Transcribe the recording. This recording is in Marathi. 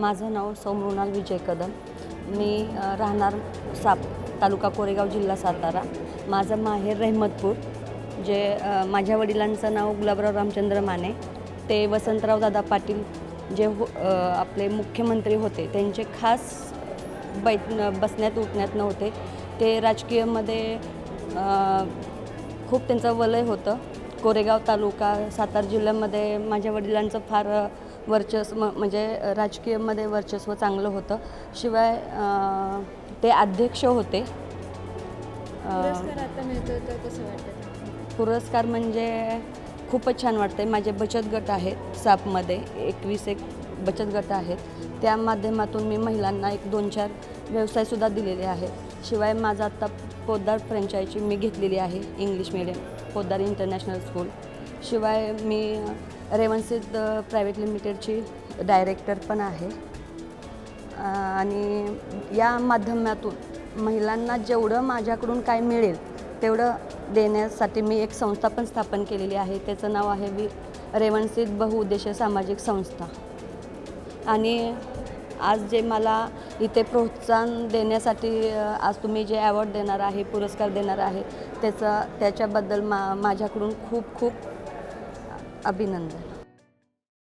माझं नाव सौ मृणाल विजय कदम. मी राहणार साप तालुका कोरेगाव जिल्हा सातारा. माझं माहेर रहमतपूर जे माझ्या वडिलांचं नाव गुलाबराव रामचंद्र माने. ते वसंतराव दादा पाटील जे हो आपले मुख्यमंत्री होते त्यांचे खास बै बसण्यात उठण्यात नव्हते. ते राजकीयमध्ये खूप त्यांचं वलय होतं. कोरेगाव तालुका सातारा जिल्ह्यामध्ये माझ्या वडिलांचं फार वर्चस्व म्हणजे राजकीयमध्ये वर्चस्व चांगलं होतं. शिवाय ते अध्यक्ष होते. पुरस्कार म्हणजे खूपच छान वाटते माझे बचत गट आहेत सापमध्ये एकवीस एक बचत गट आहेत. त्या माध्यमातून मी महिलांना एक दोन चार व्यवसायसुद्धा दिलेले आहेत. शिवाय माझा आत्ता पोद्दार फ्रँचायची मी घेतलेली आहे English medium Poddar international school शिवाय मी रेवनसिद्ध प्रायव्हेट लिमिटेडची डायरेक्टर पण आहे. आणि या माध्यमातून महिलांना जेवढं माझ्याकडून काय मिळेल तेवढं देण्यासाठी मी एक संस्था पण स्थापन केलेली आहे. त्याचं नाव आहे वि रेवणसिद्ध बहुउद्देशीय सामाजिक संस्था. आणि आज जे मला इथे प्रोत्साहन देण्यासाठी आज तुम्ही जे अवॉर्ड देणार आहे पुरस्कार देणार आहे त्याचा त्याच्याबद्दल मा माझ्याकडून खूप खूप अभिनंदन.